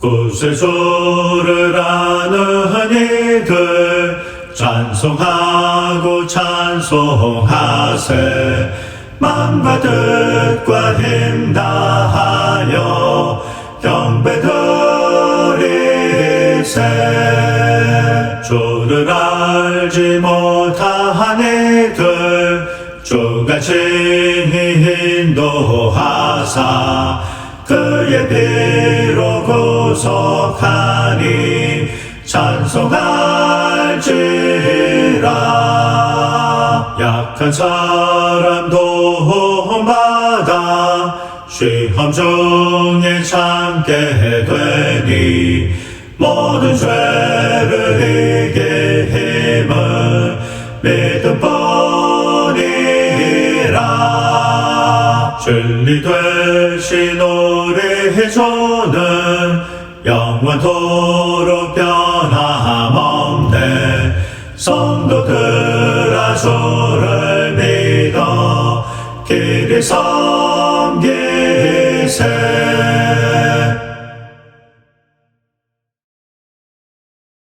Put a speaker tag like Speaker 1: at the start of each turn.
Speaker 1: 구세주를 아는 이들 찬송하고 찬송하세. 만과 뜻과 힘 다하여 경배 드리세. 주를 알지 못한 이들 주같이 인도하사. 그의 피로 구속하니 찬송할지라. 약한 사람 도움받아 시험 중에 참게 되니 모든 죄를 이길 힘은 믿음 뿐이라. 진리 되신 우리 주는 영원토록 변함없네. 성도들아 주를 믿어 길이 섬기세